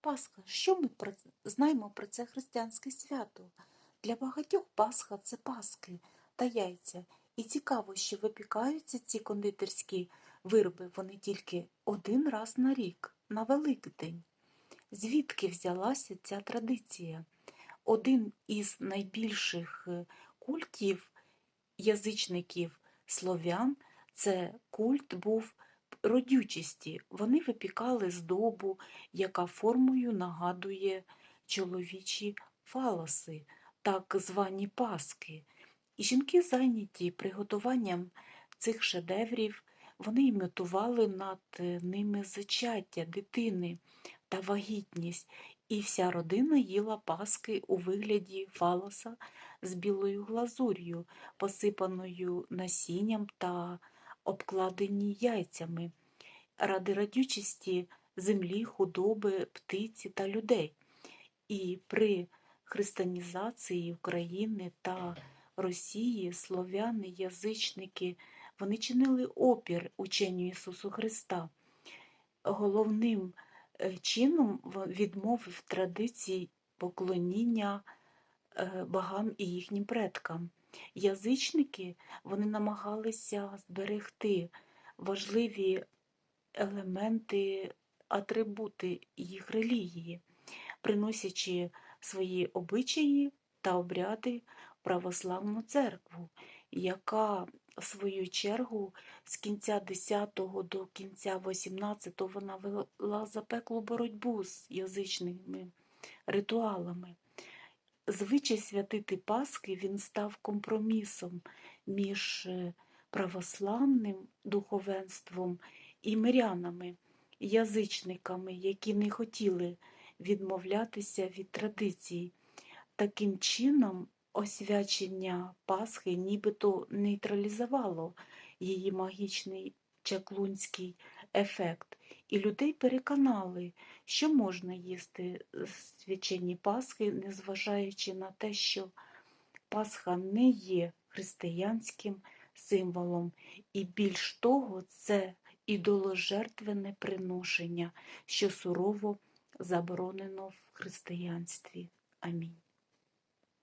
Пасха. Що ми про... знаємо про це християнське свято? Для багатьох Пасха це паски та яйця. І цікаво, що випікаються ці кондитерські вироби вони тільки один раз на рік, на Великдень. Звідки взялася ця традиція? Один із найбільших е, культів язичників слов'ян це культ був родючості. Вони випікали здобу, яка формою нагадує чоловічі фалоси, так звані паски. І жінки зайняті приготуванням цих шедеврів, вони імітували над ними зачаття дитини та вагітність, і вся родина їла паски у вигляді фалоса з білою глазур'ю, посипаною насінням та обкладені яйцями, ради радючості землі, худоби, птиці та людей. І при християнізації України та Росії слов'яни, язичники, вони чинили опір ученню Ісусу Христа. Головним е, чином відмовив традицій поклоніння е, богам і їхнім предкам. Язичники вони намагалися зберегти важливі елементи, атрибути їх релігії, приносячи свої обичаї та обряди православну церкву, яка в свою чергу з кінця 10-го до кінця 18-го вона вела запеклу боротьбу з язичними ритуалами. Звичай святити Пасхи він став компромісом між е, православним духовенством і мирянами, язичниками, які не хотіли відмовлятися від традицій. Таким чином, освячення Пасхи нібито нейтралізувало її магічний чаклунський ефект, і людей переконали, що можна їсти свячені Пасхи, незважаючи на те, що Пасха не є християнським символом, і більш того, це ідоложертвене приношення, що сурово заборонено в християнстві. Амінь.